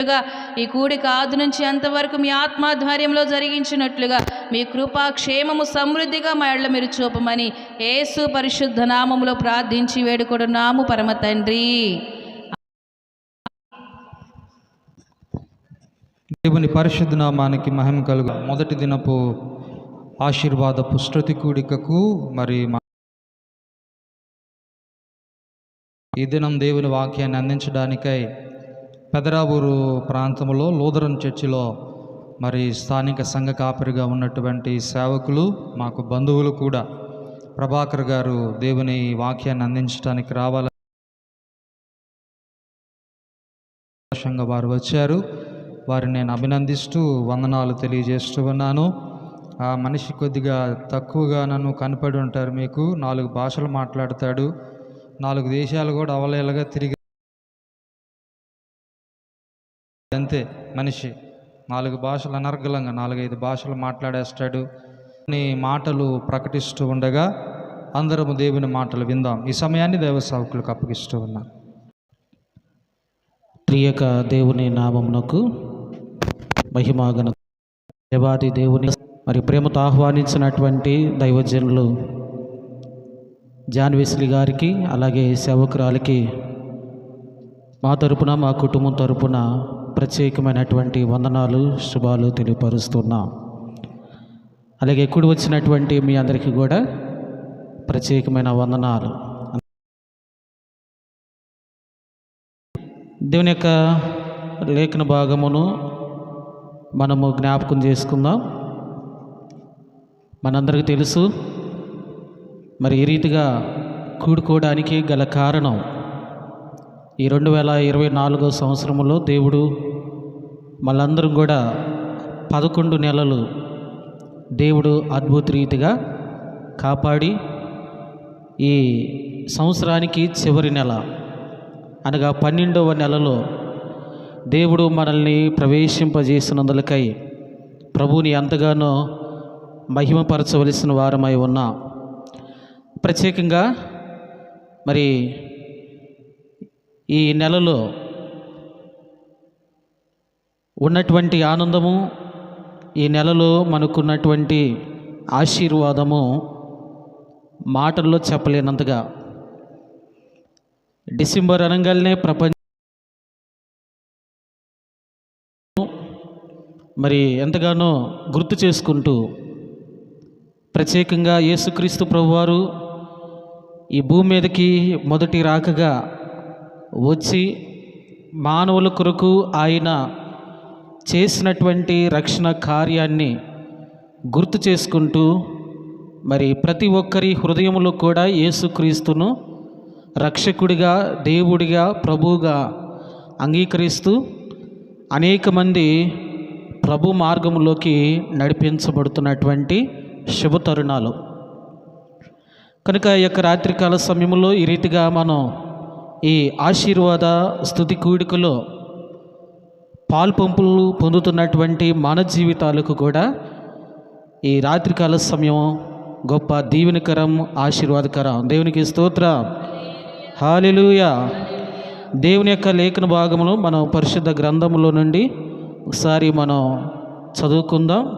గా ఈ కూడిక ఆది నుంచి అంతవరకు మీ ఆత్మాధ్వర్యంలో జరిగించినట్లుగా మీ కృపా క్షేమము సమృద్ధిగా మా ఎడల మీరు చూపమని ఏసు పరిశుద్ధ నామములో ప్రార్థించి వేడుకొడున్నాము పరమ తండ్రి. దేవుని పరిశుద్ధ నామానికి మహిమ కలుగు. మొదటి దినపు ఆశీర్వాద పుష్టతి కూడికకు మరి ఈ దినం దేవుని వాక్యాన్ని అందించడానికై పెదరావూరు ప్రాంతంలో లూథరన్ చర్చిలో మరి స్థానిక సంఘ కాపరిగా ఉన్నటువంటి సేవకులు మాకు బంధువులు కూడా ప్రభాకర్ గారు దేవుని వాక్యాన్ని అందించడానికి రావాలని వారు వచ్చారు. వారిని నేను అభినందిస్తూ వందనాలు తెలియజేస్తూ ఉన్నాను. ఆ మనిషి కొద్దిగా తక్కువగా నన్ను కనపడి ఉంటారు మీకు. నాలుగు భాషలు మాట్లాడతాడు. నాలుగు దేశాలు కూడా అవలేలుగా తిరిగి అంతే మనిషి. నాలుగు భాషలు అనర్గలంగా నాలుగైదు భాషలు మాట్లాడేస్తాడు. నీ మాటలు ప్రకటిస్తూ ఉండగా అందరము దేవుని మాటలు విందాం. ఈ సమయాన్ని దేవసావకులకు అప్పగిస్తూ ఉన్నాను ప్రియక దేవుని నామమునకు మహిమాగన దేవాది దేవుని మరి ప్రేమతో ఆహ్వానించినటువంటి దైవజనులు జాన్ గారికి అలాగే సేవకురాలకి మా తరపున మా కుటుంబం తరపున ప్రత్యేకమైనటువంటి వందనాలు శుభాలు తెలియపరుస్తున్నాం. అలాగే ఎప్పుడు వచ్చినటువంటి మీ అందరికీ కూడా ప్రత్యేకమైన వందనాలు. దేవుని యొక్క లేఖన భాగమును మనము జ్ఞాపకం చేసుకుందాం. మనందరికీ తెలుసు మరి ఈ రీతిగా కూడుకోవడానికి గల కారణం ఈ రెండు వేల ఇరవై నాలుగో సంవత్సరంలో దేవుడు మళ్ళందరం కూడా పదకొండు నెలలు దేవుడు అద్భుత రీతిగా కాపాడి ఈ సంవత్సరానికి చివరి నెల అనగా పన్నెండవ నెలలో దేవుడు మనల్ని ప్రవేశింపజేసినందులకై ప్రభువుని ఎంతగానో మహిమపరచవలసిన వారమై ఉన్నా ప్రత్యేకంగా మరి ఈ నెలలో ఉన్నటువంటి ఆనందము ఈ నెలలో మనకున్నటువంటి ఆశీర్వాదము మాటల్లో చెప్పలేనంతగా. డిసెంబర్ అనగానే ప్రపంచ మరి ఎంతగానో గుర్తు చేసుకుంటూ ప్రత్యేకంగా యేసుక్రీస్తు ప్రభువారు ఈ భూమి మీదకి మొదటి రాకగా వచ్చి మానవుల కొరకు ఆయన చేసినటువంటి రక్షణ కార్యాన్ని గుర్తు చేసుకుంటూ మరి ప్రతి ఒక్కరి హృదయంలో కూడా యేసుక్రీస్తును రక్షకుడిగా దేవుడిగా ప్రభువుగా అంగీకరిస్తూ అనేక మంది ప్రభు మార్గంలోకి నడిపించబడుతున్నటువంటి శుభ తరుణాలు కనుక ఈ యొక్క రాత్రికాల సమయంలో ఈ రీతిగా మనం ఈ ఆశీర్వాద స్థుతి కూడికలో పాల్పంపులు పొందుతున్నటువంటి మన జీవితాలకు కూడా ఈ రాత్రికాల సమయం గొప్ప దీవెనకరం ఆశీర్వాదకరం. దేవునికి స్తోత్ర. హాలిలుయ దేవుని యొక్క లేఖన భాగమును మనం పరిశుద్ధ గ్రంథంలో నుండి ఒకసారి మనం చదువుకుందాం.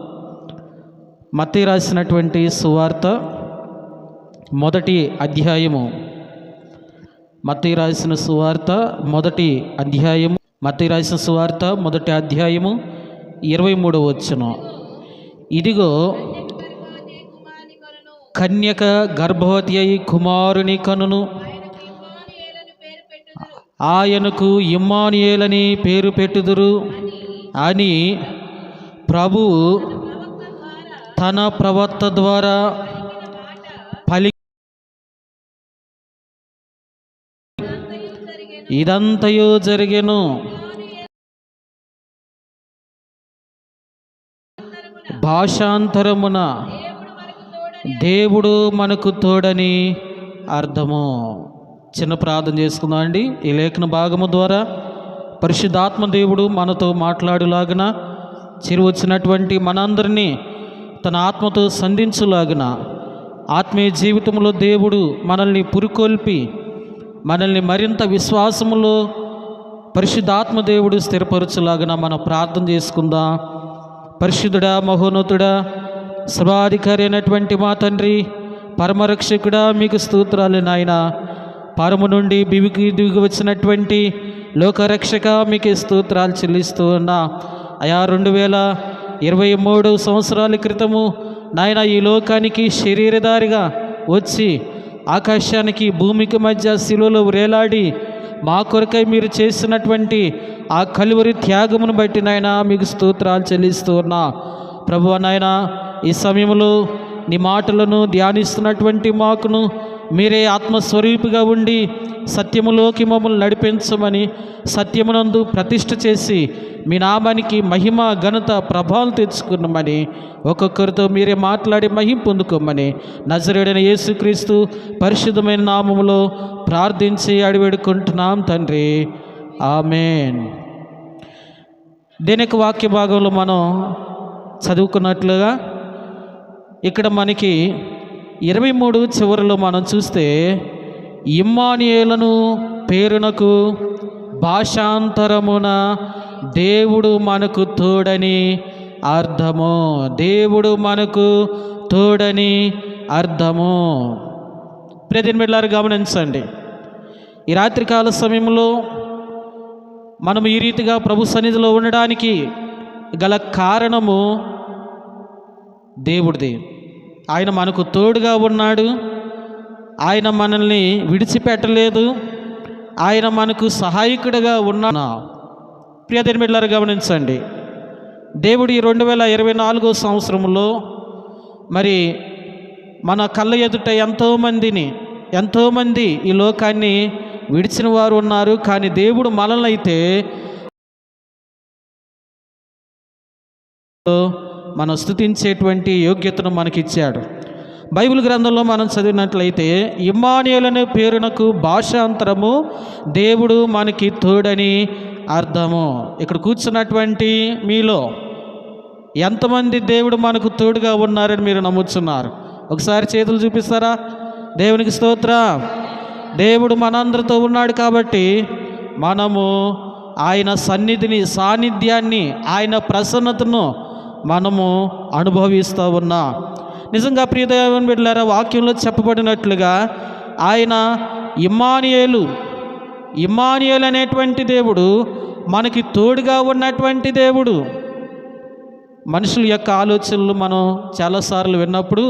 మత్తి రాసినటువంటి సువార్త మొదటి అధ్యాయము. మత్తి రాసిన సువార్త మొదటి అధ్యాయము. మత్తి రాసిన సువార్త మొదటి అధ్యాయము ఇరవై మూడవ వచ్చును ఇదిగో కన్యక గర్భవతి అయి కుమారుని కనును. ఆయనకు ఇమ్మానియేలని పేరు పెట్టుదురు అని ప్రభు తన ప్రవర్త ద్వారా పలి ఇదంతయు జరిగెను. భాషాంతరమున దేవుడు మనకు తోడని అర్థము. చిన్న ప్రార్థన చేసుకుందాం అండి. ఈ లేఖన భాగము ద్వారా పరిశుద్ధాత్మ దేవుడు మనతో మాట్లాడులాగిన చిరు వచ్చినటువంటి మనందరినీ తన ఆత్మతో సంధించులాగిన ఆత్మీయ జీవితంలో దేవుడు మనల్ని పురుకొల్పి మనల్ని మరింత విశ్వాసములో పరిశుద్ధాత్మ దేవుడు స్థిరపరచులాగా మనం ప్రార్థన చేసుకుందాం. పరిశుద్ధుడా మహోన్నతుడా సర్వాధికారి అయినటువంటి మా తండ్రి పరమరక్షకుడా మీకు స్తోత్రాలు నాయన. పరము నుండి బివికి దిగి వచ్చినటువంటి లోకరక్షక మీకు స్తోత్రాలు చెల్లిస్తూ ఉన్నా. అయా రెండు వేల ఇరవై మూడు సంవత్సరాల క్రితము నాయన ఈ లోకానికి శరీరదారిగా వచ్చి ఆకాశానికి భూమికి మధ్య శిలువలో వేలాడి మా కొరకై మీరు చేసినటువంటి ఆ కలువరి త్యాగమును బట్టి నాయన మీకు స్తోత్రాలు చెల్లిస్తూ ఉన్నా. ప్రభు నాయన ఈ సమయంలో నీ మాటలను ధ్యానిస్తున్నటువంటి మాకును మీరే ఆత్మస్వరూపిగా ఉండి సత్యములోకి మమ్మల్ని నడిపించమని సత్యమునందు ప్రతిష్ఠ చేసి మీ నామానికి మహిమ ఘనత ప్రభావం తెచ్చుకున్నామని ఒక్కొక్కరితో మీరే మాట్లాడి మహిం పొందుకోమని నజరేడైన యేసుక్రీస్తు పరిశుద్ధమైన నామములో ప్రార్థించి అడివేడుకుంటున్నాం తండ్రి. ఆమెన్. దీనికి వాక్య భాగంలో మనం చదువుకున్నట్లుగా ఇక్కడ మనకి ఇరవై మూడు చివరిలో మనం చూస్తే ఇమ్మానియేలను పేరునకు భాషాంతరమున దేవుడు మనకు తోడని అర్థము. దేవుడు మనకు తోడని అర్థము. ప్రతిని బిడ్డలారు గమనించండి. ఈ రాత్రికాల సమయంలో మనం ఈ రీతిగా ప్రభు సన్నిధిలో ఉండడానికి గల కారణము దేవుడిది. ఆయన మనకు తోడుగా ఉన్నాడు. ఆయన మనల్ని విడిచిపెట్టలేదు. ఆయన మనకు సహాయకుడిగా ఉన్నా ప్రియదని బిడ్డలారు గమనించండి. దేవుడు ఈ రెండు వేల ఇరవై నాలుగో సంవత్సరంలో మరి మన కళ్ళ ఎదుట ఎంతోమందిని ఎంతోమంది ఈ లోకాన్ని విడిచిన వారు ఉన్నారు. కానీ దేవుడు మనల్ని అయితే మనం స్థుతించేటువంటి యోగ్యతను మనకిచ్చాడు. బైబిల్ గ్రంథంలో మనం చదివినట్లయితే ఇమానియల్ అనే పేరునకు భాషాంతరము దేవుడు మనకి తోడని అర్థము. ఇక్కడ కూర్చున్నటువంటి మీలో ఎంతమంది దేవుడు మనకు తోడుగా ఉన్నారని మీరు నమ్ముతున్నారు ఒకసారి చేతులు చూపిస్తారా? దేవునికి స్తోత్ర. దేవుడు మనందరితో ఉన్నాడు కాబట్టి మనము ఆయన సన్నిధిని సాన్నిధ్యాన్ని ఆయన ప్రసన్నతను మనము అనుభవిస్తూ ఉన్నా. నిజంగా ప్రియదేవన్ బిడ్డలారా వాక్యంలో చెప్పబడినట్లుగా ఆయన ఇమ్మానియేలు ఇమ్మానియేలు అనేటువంటి దేవుడు మనకి తోడుగా ఉన్నటువంటి దేవుడు. మనుషుల యొక్క ఆలోచనలు మనం చాలాసార్లు విన్నప్పుడు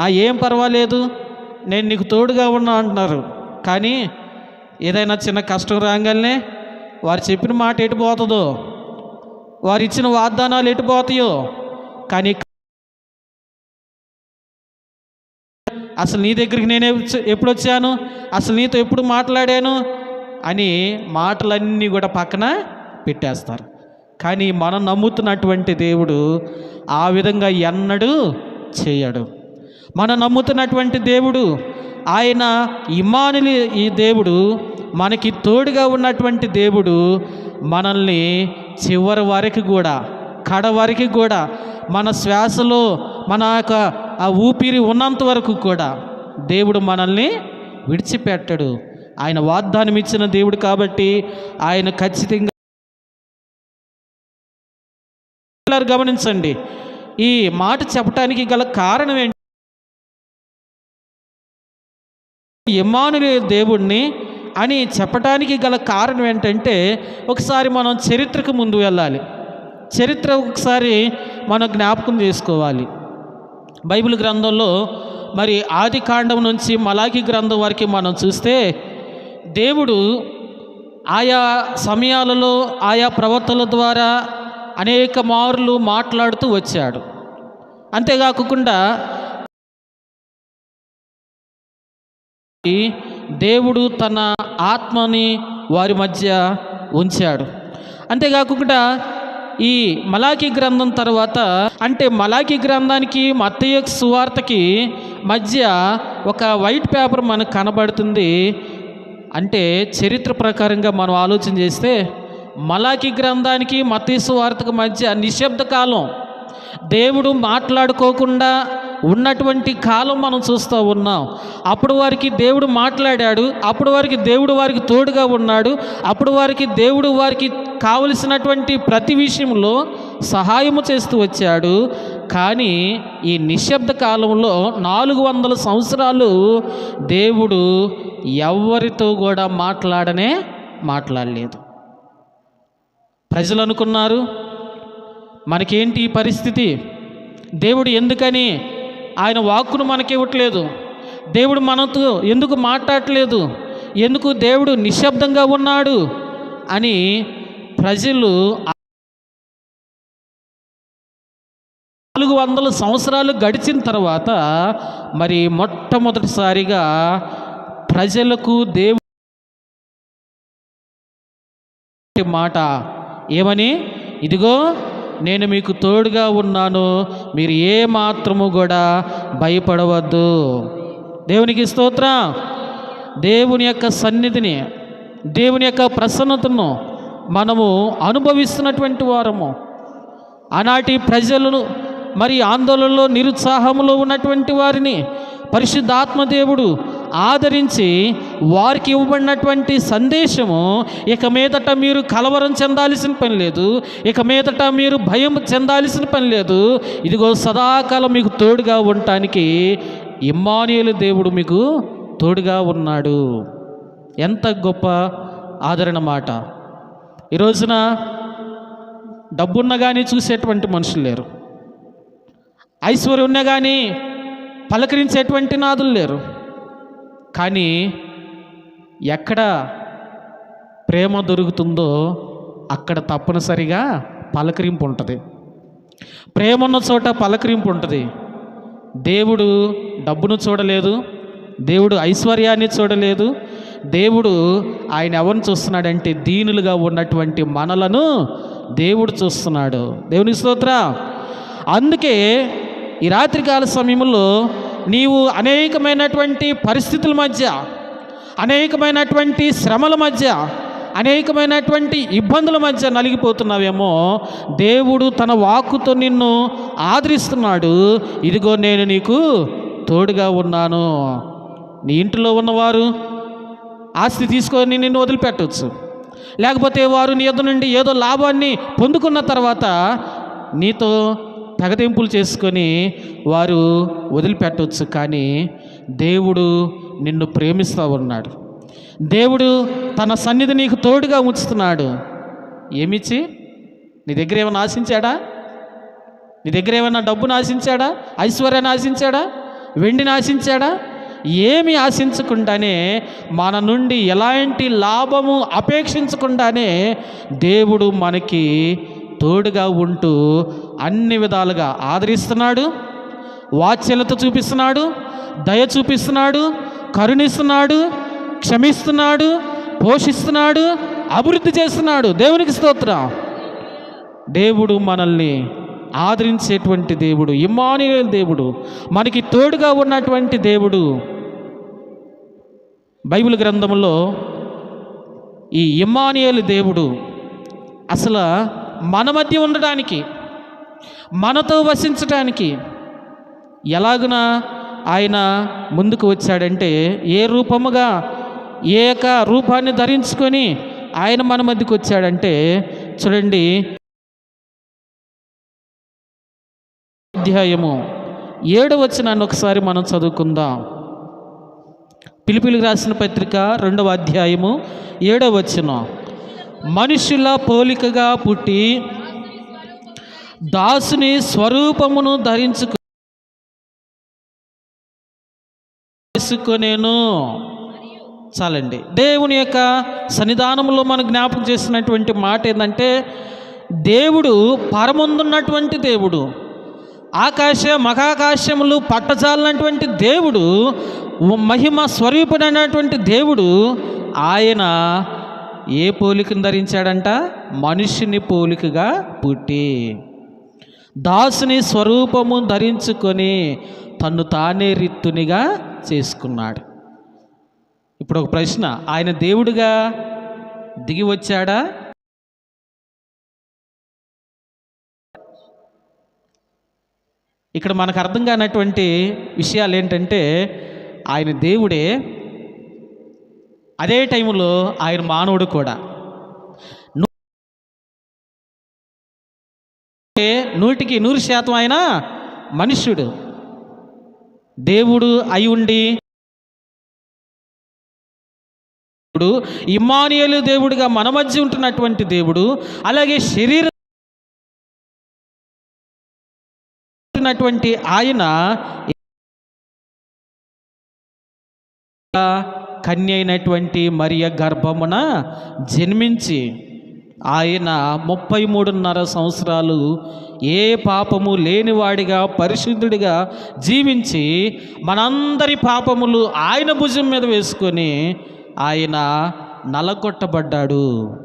"ఆ, ఏం పర్వాలేదు నేను నీకు తోడుగా ఉన్నా అంటున్నారు. కానీ ఏదైనా చిన్న కష్టం రాగానే వారు చెప్పిన మాట ఎటు పోతుందో వారు ఇచ్చిన వాగ్దానాలు ఎటు పోతాయో? కానీ అసలు నీ దగ్గరికి నేను ఎప్పుడు వచ్చాను అసలు నీతో ఎప్పుడు మాట్లాడాను? అని మాటలన్నీ కూడా పక్కన పెట్టేస్తారు. కానీ మనం నమ్ముతున్నటువంటి దేవుడు ఆ విధంగా ఎన్నడూ చేయడు. మనం నమ్ముతున్నటువంటి దేవుడు ఆయన ఇమానులి ఈ దేవుడు మనకి తోడుగా ఉన్నటువంటి దేవుడు మనల్ని చివరి వరకు కూడా కడ వరకు కూడా మన శ్వాసలో మన యొక్క ఆ ఊపిరి ఉన్నంత వరకు కూడా దేవుడు మనల్ని విడిచిపెట్టడు. ఆయన వాగ్దానం ఇచ్చిన దేవుడు కాబట్టి ఆయన ఖచ్చితంగా గమనించండి. ఈ మాట చెప్పటానికి గల కారణం ఏంటి? ఇమానులే దేవుణ్ణి అని చెప్పటానికి గల కారణం ఏంటంటే ఒకసారి మనం చరిత్రకు ముందు వెళ్ళాలి. చరిత్ర ఒకసారి మనం జ్ఞాపకం చేసుకోవాలి. బైబిల్ గ్రంథంలో మరి ఆది కాండం నుంచి మలాకి గ్రంథం వరకు మనం చూస్తే దేవుడు ఆయా సమయాలలో ఆయా ప్రవర్తనల ద్వారా అనేక మార్లు మాట్లాడుతూ వచ్చాడు. అంతేకాకుండా దేవుడు తన ఆత్మని వారి మధ్య ఉంచాడు. అంతేకాకుండా ఈ మలాఖీ గ్రంథం తర్వాత అంటే మలాఖీ గ్రంథానికి మత్తయ్య సువార్తకి మధ్య ఒక వైట్ పేపర్ మనకు కనబడుతుంది. అంటే చరిత్ర ప్రకారంగా మనం ఆలోచన చేస్తే మలాఖీ గ్రంథానికి మత్తయ్య సువార్తకు మధ్య నిశ్శబ్ద కాలం. దేవుడు మాట్లాడుకోకుండా ఉన్నటువంటి కాలం మనం చూస్తూ ఉన్నాం. అప్పుడు వారికి దేవుడు మాట్లాడాడు అప్పుడు వారికి దేవుడు వారికి తోడుగా ఉన్నాడు అప్పుడు వారికి దేవుడు వారికి కావలసినటువంటి ప్రతి విషయంలో సహాయము చేస్తూ వచ్చాడు. కానీ ఈ నిశ్శబ్ద కాలంలో నాలుగు వందల సంవత్సరాలు దేవుడు ఎవరితో కూడా మాట్లాడనే మాట్లాడలేదు. ప్రజలు అనుకున్నారు మనకేంటి ఈ పరిస్థితి? దేవుడు ఎందుకని ఆయన వాక్కును మనకి ఇవ్వట్లేదు. దేవుడు మనతో ఎందుకు మాట్లాడలేదు ఎందుకు దేవుడు నిశ్శబ్దంగా ఉన్నాడు? అని ప్రజలు నాలుగు వందల సంవత్సరాలు గడిచిన తర్వాత మరి మొట్టమొదటిసారిగా ప్రజలకు దేవుడు మాట ఏమని? ఇదిగో నేను మీకు తోడుగా ఉన్నాను. మీరు ఏ మాత్రము కూడా భయపడవద్దు. దేవునికి స్తోత్రం. దేవుని యొక్క సన్నిధిని దేవుని యొక్క ప్రసన్నతను మనము అనుభవిస్తున్నటువంటి వారము. ఆనాటి ప్రజలను మరి ఆందోళనలో నిరుత్సాహంలో ఉన్నటువంటి వారిని పరిశుద్ధాత్మ దేవుడు ఆదరించి వారికి ఇవ్వబడినటువంటి సందేశము ఇక మీదట మీరు కలవరం చెందాల్సిన పని లేదు ఇక మీదట మీరు భయం చెందాల్సిన పని లేదు. ఇదిగో సదాకాలం మీకు తోడుగా ఉండటానికి ఇమ్మానియులు దేవుడు మీకు తోడుగా ఉన్నాడు. ఎంత గొప్ప ఆదరణ మాట. ఈ రోజున డబ్బున్న కానీ చూసేటువంటి మనుషులు లేరు. ఐశ్వర్యం ఉన్నా కానీ పలకరించేటువంటి నాదులు లేరు. కానీ ఎక్కడ ప్రేమ దొరుకుతుందో అక్కడ తప్పనిసరిగా పలకరింపు ఉంటుంది. ప్రేమ ఉన్న చోట పలకరింపు ఉంటుంది. దేవుడు డబ్బును చూడలేదు దేవుడు ఐశ్వర్యాన్ని చూడలేదు దేవుడు ఆయన ఎవరిని చూస్తున్నాడంటే దీనులుగా ఉన్నటువంటి మనలను దేవుడు చూస్తున్నాడు. దేవుని స్తోత్ర. అందుకే ఈ రాత్రికాల సమయంలో నీవు అనేకమైనటువంటి పరిస్థితుల మధ్య అనేకమైనటువంటి శ్రమల మధ్య అనేకమైనటువంటి ఇబ్బందుల మధ్య నలిగిపోతున్నావేమో దేవుడు తన వాక్కుతో నిన్ను ఆదరిస్తున్నాడు. ఇదిగో నేను నీకు తోడుగా ఉన్నాను. నీ ఇంటిలో ఉన్నవారు ఆస్తి తీసుకొని నిన్ను వదిలిపెట్టవచ్చు లేకపోతే వారు నీ ఎదు నుండి ఏదో లాభాన్ని పొందుకున్న తర్వాత నీతో తెగతింపులు చేసుకొని వారు వదిలిపెట్టవచ్చు కానీ దేవుడు నిన్ను ప్రేమిస్తూ ఉన్నాడు. దేవుడు తన సన్నిధి నీకు తోడుగా ఉంచుతున్నాడు. ఏమిచ్చి? నీ దగ్గర ఏమైనా ఆశించాడా? నీ దగ్గర ఏమైనా డబ్బును ఆశించాడా ఐశ్వర్యాన్ని ఆశించాడా? వెండిని ఆశించాడా? ఏమి ఆశించకుండానే మన నుండి ఎలాంటి లాభము అపేక్షించకుండానే దేవుడు మనకి తోడుగా ఉంటూ అన్ని విధాలుగా ఆదరిస్తున్నాడు వాత్సల్యత చూపిస్తున్నాడు దయ చూపిస్తున్నాడు కరుణిస్తున్నాడు క్షమిస్తున్నాడు పోషిస్తున్నాడు అభివృద్ధి చేస్తున్నాడు. దేవునికి స్తోత్రం. దేవుడు మనల్ని ఆదరించేటువంటి దేవుడు ఇమ్మానుయేల్ దేవుడు మనకి తోడుగా ఉన్నటువంటి దేవుడు. బైబిల్ గ్రంథంలో ఈ ఇమ్మానుయేల్ దేవుడు అసలు మన మధ్య ఉండడానికి మనతో వసించటానికి ఎలాగున ఆయన ముందుకు వచ్చాడంటే ఏ రూపముగా ఏ యొక్క రూపాన్ని ధరించుకొని ఆయన మన మధ్యకు వచ్చాడంటే చూడండి. అధ్యాయము ఏడు వచ్చినాన్ని ఒకసారి మనం చదువుకుందాం. పిలిపిలి రాసిన పత్రిక రెండవ అధ్యాయము ఏడవ వచ్చిన మనుషుల పోలికగా పుట్టి దాసుని స్వరూపమును ధరించుకు చేసుకొనేను చాలండి. దేవుని యొక్క సన్నిధానంలో మనం జ్ఞాపకం చేసినటువంటి మాట ఏంటంటే దేవుడు పరముందున్నటువంటి దేవుడు ఆకాశ మహాకాశములు పట్టజాలనటువంటి దేవుడు మహిమ స్వరూపుడైనటువంటి దేవుడు ఆయన ఏ పోలికను ధరించాడంట? మనిషిని పోలికగా పుట్టి. దాసుని స్వరూపము ధరించుకొని తన్ను తానే రిత్తునిగా చేసుకున్నాడు. ఇప్పుడు ఒక ప్రశ్న ఆయన దేవుడిగా దిగి వచ్చాడా? ఇక్కడ మనకు అర్థం కానటువంటి విషయాలు ఏంటంటే ఆయన దేవుడే అదే టైంలో ఆయన మానవుడు కూడా. నూటికి నూరు శాతం ఆయన మనుష్యుడు. దేవుడు అయి ఉండి దేవుడు ఇమ్మానియలు దేవుడిగా మన మధ్య ఉంటున్నటువంటి దేవుడు అలాగే శరీర ఉన్నటువంటి ఆయన కన్య అయినటువంటి మరియ గర్భమున జన్మించి ఆయన ముప్పై మూడున్నర సంవత్సరాలు ఏ పాపము లేనివాడిగా పరిశుద్ధుడిగా జీవించి మనందరి పాపములు ఆయన భుజం మీద వేసుకొని ఆయన నలగొట్టబడ్డాడు.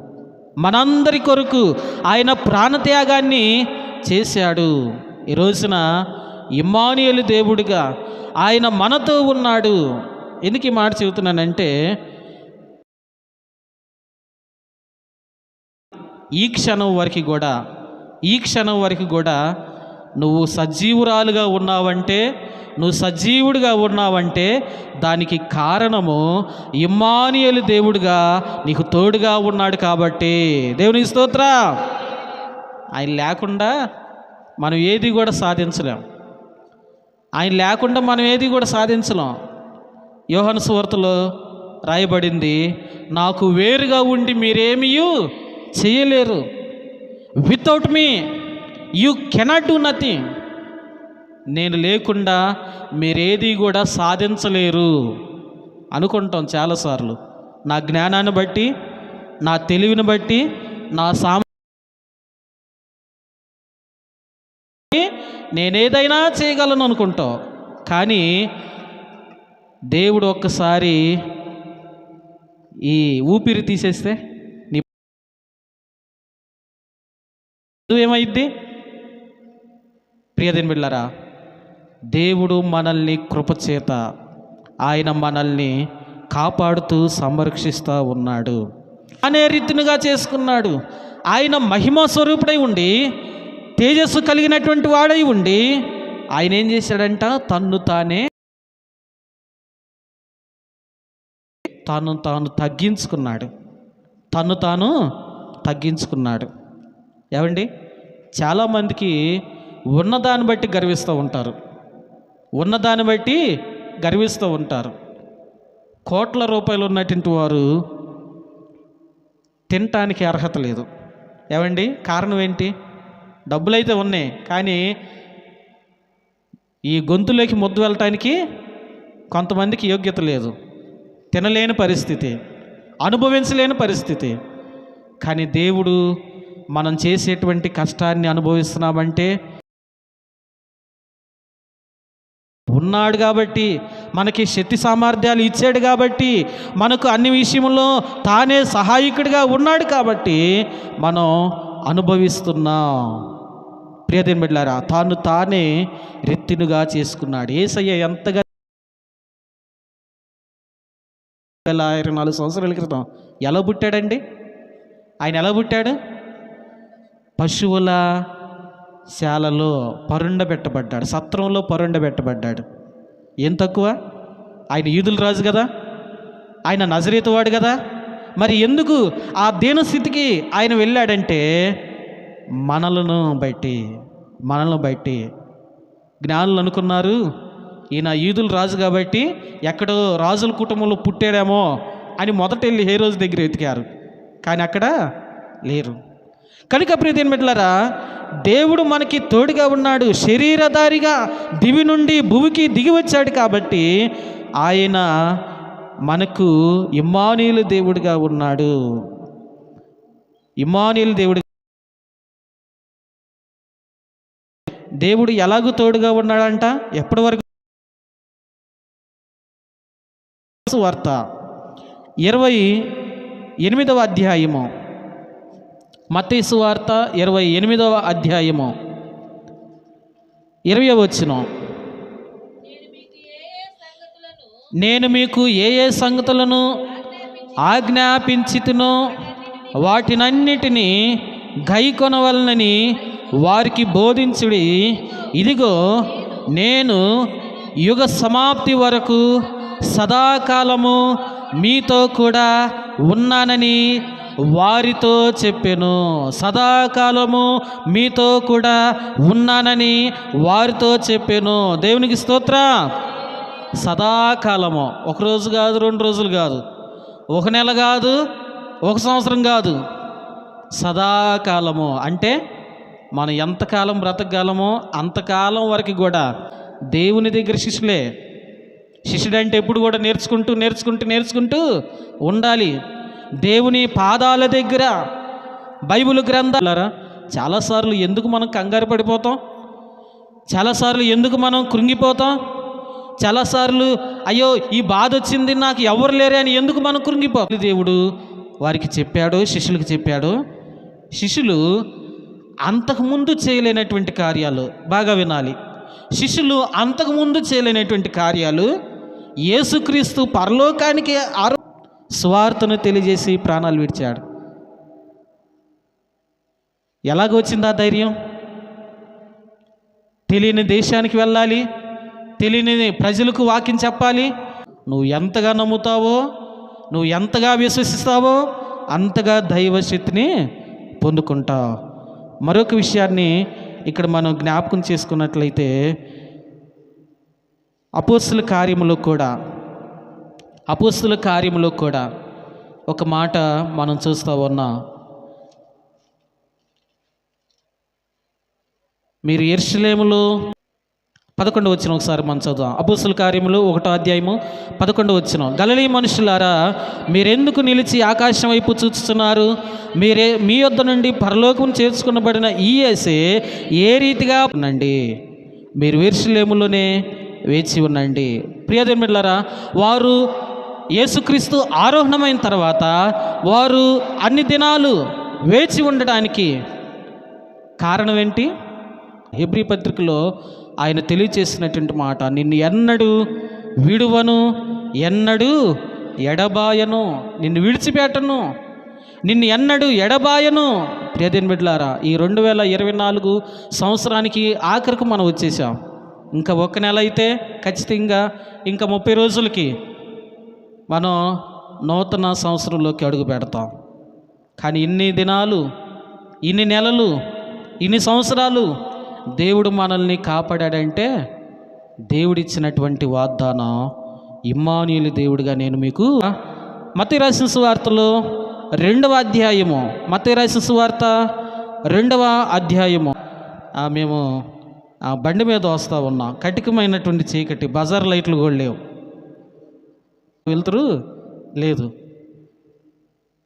మనందరి కొరకు ఆయన ప్రాణత్యాగాన్ని చేశాడు. ఈ రోజున ఇమ్మానియలు దేవుడిగా ఆయన మనతో ఉన్నాడు. ఎందుకు ఈ మాట చెబుతున్నానంటే ఈ క్షణం వరకు కూడా ఈ క్షణం వరకు కూడా నువ్వు సజీవురాలుగా ఉన్నావంటే నువ్వు సజీవుడిగా ఉన్నావంటే దానికి కారణము ఇమ్మానియలు దేవుడిగా నీకు తోడుగా ఉన్నాడు కాబట్టి. దేవుని స్తోత్ర. ఆయన లేకుండా మనం ఏది కూడా సాధించలేం. ఆయన లేకుండా మనం ఏది కూడా సాధించలేం. యోహన సువార్తలో రాయబడింది నాకు వేరుగా ఉండి మీరేమియూ? చేయలేరు. Without me you cannot do nothing నేను లేకుండా మీరేది కూడా సాధించలేరు. అనుకుంటాం చాలాసార్లు. నా జ్ఞానాన్ని బట్టి నా తెలివిని బట్టి నా సామ నేనేదైనా చేయగలను అనుకుంటావు కానీ దేవుడు ఒక్కసారి ఈ ఊపిరి తీసేస్తే ఏమైద్ది ప్రియదని బిళ్ళరా దేవుడు మనల్ని కృపచేత ఆయన మనల్ని కాపాడుతూ సంరక్షిస్తూ ఉన్నాడు. అనే రీతినిగా చేసుకున్నాడు. ఆయన మహిమ స్వరూపుడై ఉండి తేజస్సు కలిగినటువంటి వాడై ఉండి ఆయన ఏం చేశాడంట? తన్ను తానే తాను తాను తగ్గించుకున్నాడు. తను తాను తగ్గించుకున్నాడు. ఏమండి? చాలామందికి ఉన్నదాన్ని బట్టి గర్విస్తూ ఉంటారు. ఉన్నదాన్ని బట్టి గర్విస్తూ ఉంటారు. కోట్ల రూపాయలు ఉన్నటువంటి వారు తినటానికి అర్హత లేదు. ఏమండి? కారణం ఏంటి? డబ్బులైతే ఉన్నాయి కానీ ఈ గొంతులోకి ముద్దు వెళ్ళటానికి కొంతమందికి యోగ్యత లేదు. తినలేని పరిస్థితి అనుభవించలేని పరిస్థితి. కానీ దేవుడు మనం చేసేటువంటి కష్టాన్ని అనుభవిస్తున్నామంటే ఉన్నాడు కాబట్టి మనకి శక్తి సామర్థ్యాలు ఇచ్చాడు కాబట్టి మనకు అన్ని విషయంలో తానే సహాయకుడిగా ఉన్నాడు కాబట్టి మనం అనుభవిస్తున్నాం. ప్రియదేని బిడ్డారా తాను తానే రెత్తినుగా చేసుకున్నాడు. ఏసయ్య ఎంతగా వేల ఇరవై నాలుగు సంవత్సరాల క్రితం ఎలా పుట్టాడండి? ఆయన ఎలా పుట్టాడు? పశువుల శాలలో పరుండబెట్టబడ్డాడు. సత్రంలో పరుండబెట్టబడ్డాడు. ఏం తక్కువ? ఆయన ఈదుల రాజు కదా? ఆయన నజరేతువాడు కదా? మరి ఎందుకు ఆ దేన స్థితికి ఆయన వెళ్ళాడంటే మనలను బట్టి మనలను బట్టి జ్ఞానులు అనుకున్నారు. ఈయన ఈదుల రాజు కాబట్టి ఎక్కడో రాజుల కుటుంబంలో పుట్టాడేమో అని మొదట వెళ్ళి హే రోజు దగ్గర వెతికారు. కానీ అక్కడ లేరు. కనుక ప్రీతిని బిడ్డలారా దేవుడు మనకి తోడుగా ఉన్నాడు శరీరధారిగా దివి నుండి భూమికి దిగి వచ్చాడు కాబట్టి ఆయన మనకు ఇమానీయులు దేవుడిగా ఉన్నాడు. ఇమానీయులు దేవుడు దేవుడు ఎలాగూ తోడుగా ఉన్నాడంట? ఎప్పటి వరకు వార్త. ఇరవై ఎనిమిదవ అధ్యాయము. మతీసు వార్త ఇరవై ఎనిమిదవ అధ్యాయము. ఇరవై వచ్చిన నేను మీకు ఏ ఏ సంగతులను ఆజ్ఞాపించితునో వాటినన్నిటినీ గైకొనవలనని వారికి బోధించుడి. ఇదిగో నేను యుగ సమాప్తి వరకు సదాకాలము మీతో కూడా ఉన్నానని వారితో చెప్పెను. సదాకాలము మీతో కూడా ఉన్నానని వారితో చెప్పాను. దేవునికి స్తోత్ర. సదాకాలము. ఒక రోజు కాదు రెండు రోజులు కాదు. ఒక నెల కాదు ఒక సంవత్సరం కాదు. సదాకాలము. అంటే మనం ఎంతకాలం బ్రతకగలమో అంతకాలం వరకు కూడా దేవుని దగ్గర శిష్యులే. శిష్యుడు అంటే ఎప్పుడు కూడా నేర్చుకుంటూ నేర్చుకుంటూ నేర్చుకుంటూ ఉండాలి. దేవుని పాదాల దగ్గర బైబిల్ గ్రంథాలరా చాలాసార్లు ఎందుకు మనం కంగారు పడిపోతాం? చాలాసార్లు ఎందుకు మనం కృంగిపోతాం? చాలాసార్లు అయ్యో ఈ బాధ వచ్చింది నాకు ఎవరు లేరే అని ఎందుకు మనం కృంగిపోతాం? దేవుడు వారికి చెప్పాడు శిష్యులకు చెప్పాడు. శిష్యులు అంతకుముందు చేయలేనటువంటి కార్యాలు బాగా వినాలి. శిష్యులు అంతకుముందు చేయలేనటువంటి కార్యాలు యేసుక్రీస్తు పరలోకానికి ఆరో స్వార్థను తెలియజేసి ప్రాణాలు విడిచాడు. ఎలాగొచ్చింది ఆ ధైర్యం? తెలియని దేశానికి వెళ్ళాలి తెలియని ప్రజలకు వాక్యం చెప్పాలి. నువ్వు ఎంతగా నమ్ముతావో నువ్వు ఎంతగా విశ్వసిస్తావో అంతగా దైవశక్తిని పొందుకుంటావు. మరొక విషయాన్ని ఇక్కడ మనం జ్ఞాపకం చేసుకున్నట్లయితే అపోస్తుల కార్యములో కూడా అపోస్తుల కార్యములో కూడా ఒక మాట మనం చూస్తూ ఉన్నాం. మీరు ఎర్షలేములో పదకొండు వచ్చిన ఒకసారి మనం చదువుదాం. అపోస్తుల కార్యములు ఒకటో అధ్యాయము పదకొండు వచ్చిన గలలీ మనుషులారా మీరెందుకు నిలిచి ఆకాశం వైపు చూస్తున్నారు? మీరే మీ యొద్ద నుండి పరలోకం చేర్చుకునబడిన ఈఎస్ఏ ఏ రీతిగా ఉండండి? మీరు ఎర్షలేములోనే వేచి ఉండండి. ప్రియదేమిళ్ళారా వారు యేసుక్రీస్తు ఆరోహణమైన తర్వాత వారు అన్ని దినాలు వేచి ఉండడానికి కారణం ఏంటి హెబ్రి పత్రికలో ఆయన తెలియచేసినటువంటి మాట నిన్ను ఎన్నడు విడువను ఎన్నడు ఎడబాయను నిన్ను విడిచిపెట్టను నిన్ను ఎన్నడు ఎడబాయను. ప్రియదేని బిడ్లారా ఈ రెండు వేల ఇరవై నాలుగు సంవత్సరానికి ఆఖరికి మనం వచ్చేసాం. ఇంకా ఒక నెల అయితే ఖచ్చితంగా ఇంకా ముప్పై రోజులకి మనం నూతన సంవత్సరంలోకి అడుగు పెడతాం. కానీ ఇన్ని దినాలు ఇన్ని నెలలు ఇన్ని సంవత్సరాలు దేవుడు మనల్ని కాపాడాడంటే దేవుడిచ్చినటువంటి వాగ్దానం ఇమ్మానీయులు దేవుడిగా నేను మీకు మత రాసిన సువార్తలో రెండవ అధ్యాయము మత రాసిన సువార్త రెండవ అధ్యాయము. మేము ఆ బండి మీద వస్తూ ఉన్నాం. కటికమైనటువంటి చీకటి బజార్ లైట్లు కూడా లేవు. వెళ్తురు? లేదు.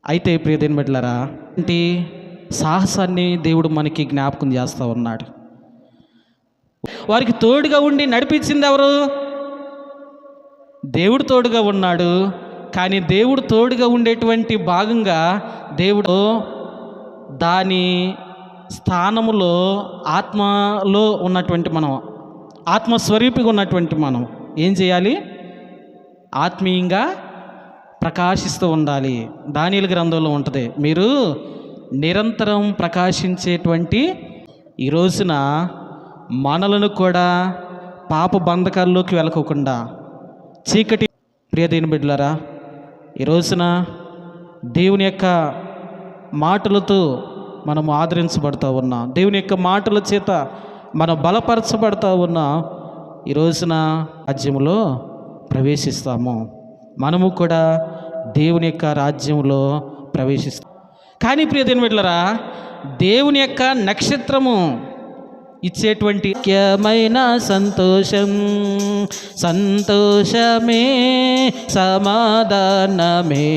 అయితే ప్రియదేని బిడ్డలారా ఏంటి సాహసాన్ని దేవుడు మనకి జ్ఞాపకం చేస్తూ ఉన్నాడు. వారికి తోడుగా ఉండి నడిపించింది ఎవరు? దేవుడు తోడుగా ఉన్నాడు. కానీ దేవుడు తోడుగా ఉండేటువంటి భాగంగా దేవుడు దాని స్థానములో ఆత్మలో ఉన్నటువంటి మనం ఆత్మస్వరూపిగా ఉన్నటువంటి మనం ఏం చేయాలి? ఆత్మీయంగా ప్రకాశిస్తూ ఉండాలి. దానిల గ్రంథంలో ఉంటుంది. మీరు నిరంతరం ప్రకాశించేటువంటి ఈ రోజున మనలను కూడా పాప బంధకాల్లోకి వెళ్ళకోకుండా చీకటి ప్రియదేని బిడ్డలారా ఈ రోజున దేవుని యొక్క మాటలతో మనము ఆదరించబడుతూ ఉన్నాం దేవుని యొక్క మాటల చేత మనం బలపరచబడుతూ ఉన్నాం ఈ రోజున రాజ్యంలో ప్రవేశిస్తాము. మనము కూడా దేవుని యొక్క రాజ్యంలో ప్రవేశిస్తాం కానీ ప్రియదేని బిడ్డలారా దేవుని యొక్క నక్షత్రము ఇచ్చేటువంటి ముఖ్యమైన సంతోషం సంతోషమే సమాధానమే.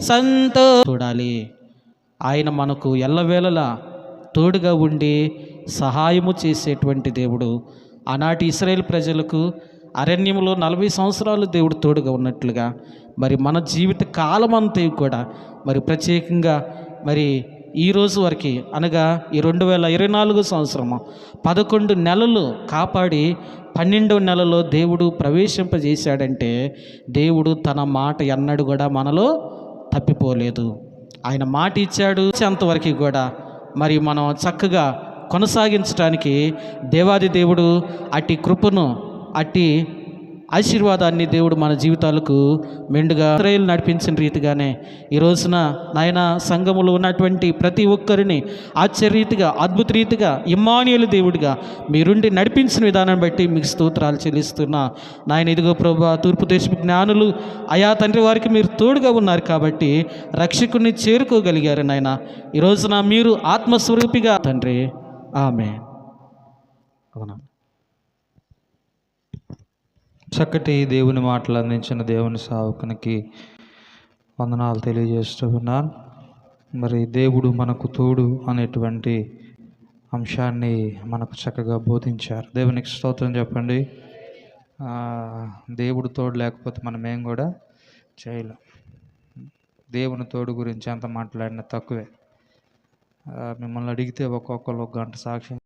సంతో చూడాలి ఆయన మనకు ఎల్లవేళలా తోడుగా ఉండి సహాయము చేసేటువంటి దేవుడు. ఆనాటి ఇస్రాయేల్ ప్రజలకు అరణ్యంలో నలభై సంవత్సరాలు దేవుడు తోడుగా ఉన్నట్లుగా మరి మన జీవిత కాలం అంతా కూడా మరి ప్రత్యేకంగా మరి ఈ రోజు వరకు అనగా ఈ రెండు వేల ఇరవై నాలుగు సంవత్సరము పదకొండు నెలలు కాపాడి పన్నెండవ నెలలో దేవుడు ప్రవేశింపజేశాడంటే దేవుడు తన మాట ఎన్నడూ కూడా మనలో తప్పిపోలేదు. ఆయన మాట ఇచ్చాడు. అంతవరకు కూడా మరి మనం చక్కగా కొనసాగించడానికి దేవాది దేవుడు అట్టి కృపను అట్టి ఆశీర్వాదాన్ని దేవుడు మన జీవితాలకు మెండుగా ఇస్రాయేలు నడిపించిన రీతిగానే ఈ రోజున నాయన సంఘములో ఉన్నటువంటి ప్రతి ఒక్కరిని ఆశ్చర్యరీతిగా అద్భుత రీతిగా ఇమ్మానియులు దేవుడిగా మీరుండి నడిపించిన విధానం బట్టి మీకు స్తోత్రాలు చెల్లిస్తున్నా. నాయన ఇదిగో ప్రభా తూర్పు దేశపు జ్ఞానులు అయా తండ్రి వారికి మీరు తోడుగా ఉన్నారు కాబట్టి రక్షకుని చేరుకోగలిగారు నాయన. ఈ రోజున మీరు ఆత్మస్వరూపిగా తండ్రి. ఆమె అవునా? చక్కటి దేవుని మాటలు అందించిన దేవుని సావుకునికి వందనాలు తెలియజేస్తూ ఉన్నాను. మరి దేవుడు మనకు తోడు అనేటువంటి అంశాన్ని మనకు చక్కగా బోధించారు. దేవునికి స్తోత్రం చెప్పండి. దేవుడు తోడు లేకపోతే మనం ఏం కూడా చేయలేం. దేవుని తోడు గురించి ఎంత మాట్లాడినా తక్కువే. మిమ్మల్ని అడిగితే ఒక్కొక్కరు ఒక గంట సాక్ష్యం